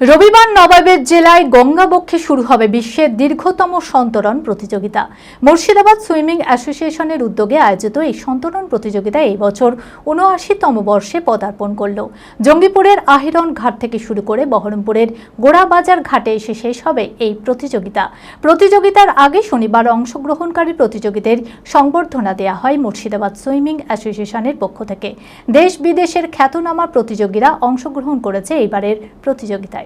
রবিবার নবাবের জেলায় গঙ্গাবক্ষে শুরু হবে বিশ্বের দীর্ঘতম সন্তরণ প্রতিযোগিতা। মুর্শিদাবাদ সুইমিং অ্যাসোসিয়েশনের উদ্যোগে আয়োজিত এই সন্তরণ প্রতিযোগিতা এই বছর উনআশিতম বর্ষে পদার্পণ করল। জঙ্গিপুরের আহিরন ঘাট থেকে শুরু করে বহরমপুরের গোড়াবাজার ঘাটে এসে শেষ হবে এই প্রতিযোগিতা। প্রতিযোগিতার আগে শনিবার অংশগ্রহণকারী প্রতিযোগীদের সংবর্ধনা দেওয়া হয় মুর্শিদাবাদ সুইমিং অ্যাসোসিয়েশনের পক্ষ থেকে। দেশ বিদেশের খ্যাতনামা প্রতিযোগীরা অংশগ্রহণ করেছে এইবারের প্রতিযোগিতায়।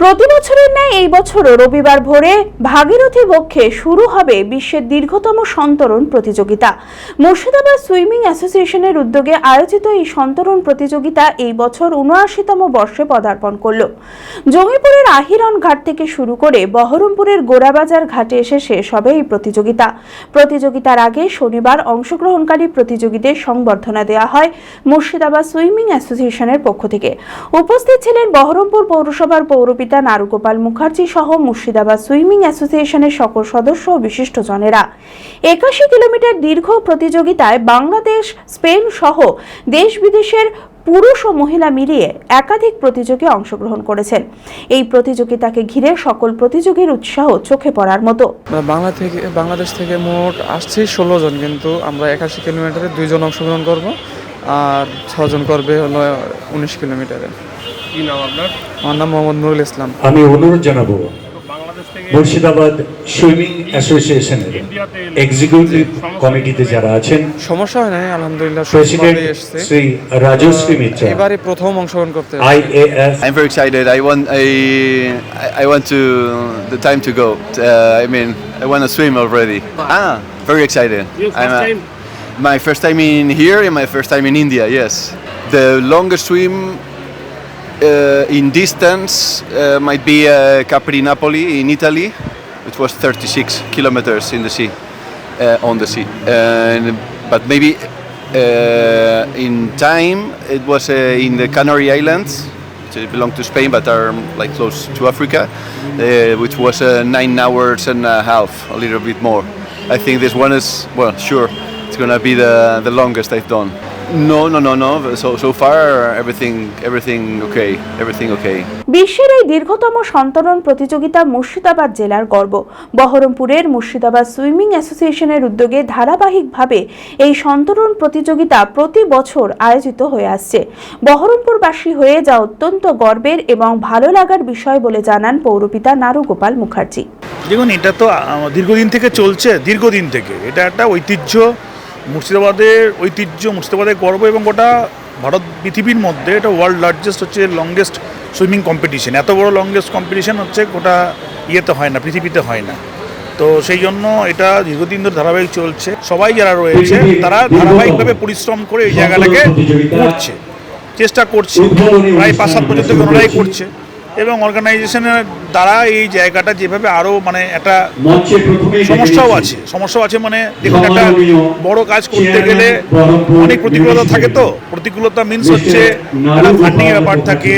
প্রতি বছরের ন্যায় এই বছরও রবিবার ভোরে ভাগীরথী বক্ষে শুরু হবে বিশ্বের দীর্ঘতম সন্তরণ প্রতিযোগিতা। মুর্শিদাবাদ সুইমিং অ্যাসোসিয়েশনের উদ্যোগে আয়োজিত এই সন্তরণ প্রতিযোগিতা এই বছর উনআশিতম বর্ষে পদার্পণ করল। জমিপুরের আহিরন ঘাট থেকে শুরু করে বহরমপুরের গোড়াবাজার ঘাটে এসে শেষ হবে এই প্রতিযোগিতা। প্রতিযোগিতার আগে শনিবার অংশগ্রহণকারী প্রতিযোগীদের সংবর্ধনা দেওয়া হয় মুর্শিদাবাদ সুইমিং অ্যাসোসিয়েশনের পক্ষ থেকে। উপস্থিত ছিলেন বহরমপুর পৌরসভার পৌরপিতা নারুগোপাল মুখার্জি সহ মুর্শিদাবাদ সুইমিং অ্যাসোসিয়েশনের সকল সদস্য ও বিশিষ্টজনেরা। একাশি কিলোমিটার দীর্ঘ প্রতিযোগিতায় বাংলাদেশ, স্পেন সহ দেশ বিদেশের পুরুষ ও মহিলা মিলিয়ে একাধিক প্রতিযোগী অংশগ্রহণ করেছেন। এই প্রতিযোগিতাকে ঘিরে সকল প্রতিযোগীর উৎসাহ চোখে পড়ার মতো। বাংলা থেকে, বাংলাদেশ থেকে মোট আসছে ষোলো জন, কিন্তু আমরা একাশি কিলোমিটারে দুইজন অংশগ্রহণ করব, আর ছজন করবে হলো উনিশ কিলোমিটারে। কি নাম আপনার আমার নাম মোহাম্মদ নুরুল ইসলাম আমি অনুরোধ জানাব মুর্শিদাবাদ সুইমিং অ্যাসোসিয়েশনের এক্সিকিউটিভ কমিটিতে যারা আছেন সমস্যা হয় নাই আলহামদুলিল্লাহ প্রেসিডেন্ট শ্রী রাজশ্রী মিত্রা এবারে প্রথম অংশগ্রহণ করতে এসেছি। IAF I'm very excited. I want I I- I want to the time to go. Uh, I mean, I want to swim already. Ah, very excited. Your first I'm, uh. My first time in here and my first time in India. Yes, the longest swim uh, in distance uh, might be uh, Capri Napoli in Italy. It was 36 kilometers in the sea, uh, on the sea. But maybe uh, in time it was uh, in the Canary Islands, which belong to Spain but are like close to Africa, which was nine hours and a half, a little bit more. I think this one is well, sure, it's gonna be the the longest I've done. No, no, no, no. So so far everything everything okay, everything okay. বিশ্বের এই দীর্ঘতম সন্তরণ প্রতিযোগিতা মুর্শিদাবাদ জেলার গর্ব। বহরমপুরের Murshidabad swimming অ্যাসোসিয়েশনের উদ্যোগে ধারাবাহিকভাবে এই সন্তরণ প্রতিযোগিতা প্রতি বছর আয়োজিত হয়ে আসছে। বহরমপুরবাসী হয়ে যা অত্যন্ত গর্বের এবং ভালো লাগার বিষয় বলে জানান পৌরপিতা নারুগোপাল মুখার্জি। দেখুন এটা তো দীর্ঘদিন থেকে চলছে দীর্ঘদিন থেকে। এটা একটা ঐতিহ্য মুর্শিদাবাদের ঐতিহ্য মুর্শিদাবাদের গর্ব এবং গোটা ভারত পৃথিবীর মধ্যে এটা ওয়ার্ল্ড লার্জেস্ট হচ্ছে লংগেস্ট সুইমিং কম্পিটিশন এত বড় লংগেস্ট কম্পিটিশন হচ্ছে গোটা ইয়েতে হয় না পৃথিবীতে হয় না। তো সেই জন্য এটা দীর্ঘদিন ধরে ধারাবাহিক চলছে। সবাই যারা রয়েছে তারা ধারাবাহিকভাবে পরিশ্রম করে এই জায়গাটাকে করছে। চেষ্টা করছে। প্রায় পাঁচ সাত পর্যন্ত ওনারাই করছে। এবং অর্গানাইজেশনের দ্বারা এই জায়গাটা যেভাবে আরও মানে একটা সমস্যাও আছে সমস্যাও আছে মানে দেখুন একটা বড় কাজ করতে গেলে অনেক প্রতিকূলতা থাকে তো। প্রতিকূলতা মিনস হচ্ছে একটা ফান্ডিং এর ব্যাপার থাকে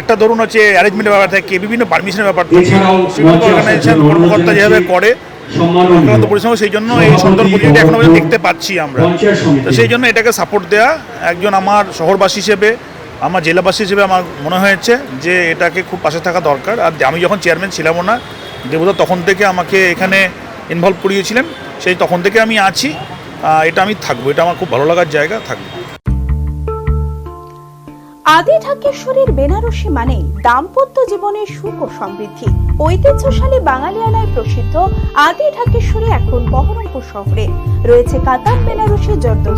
একটা ধরুন হচ্ছে অ্যারেঞ্জমেন্টের ব্যাপার থাকে বিভিন্ন পারমিশনের ব্যাপার থাকে। অর্গানাইজেশন কর্মকর্তা যেভাবে করে পরিশ্রম সেই জন্য এই সুন্দর এখনও পর্যন্ত দেখতে পাচ্ছি আমরা। তো সেই জন্য এটাকে সাপোর্ট দেওয়া একজন আমার শহরবাসী হিসেবে আমার জেলাবাসী হিসেবে আমার মনে হয়েছে যে এটাকে খুব পাশে থাকা দরকার। আর আমি যখন চেয়ারম্যান ছিলামও না দেবদা তখন থেকে আমাকে এখানে ইনভলভ করিয়েছিলেন। সেই তখন থেকে আমি আছি। এটা আমি থাকব। এটা আমার খুব ভালো লাগার জায়গা, থাকব। আদি ঢাকেশ্বরীর বেনারসি মানেই দাম্পত্য জীবনের সুখ ও সমৃদ্ধি। ঐতিহ্যশালী বাঙালিয়ানায় প্রসিদ্ধ আদি ঢাকেশ্বরী এখন বহরমপুর শহরে। রয়েছে কাতার বেনারসি জর্দৌসি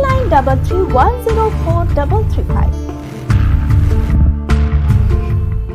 9933104335.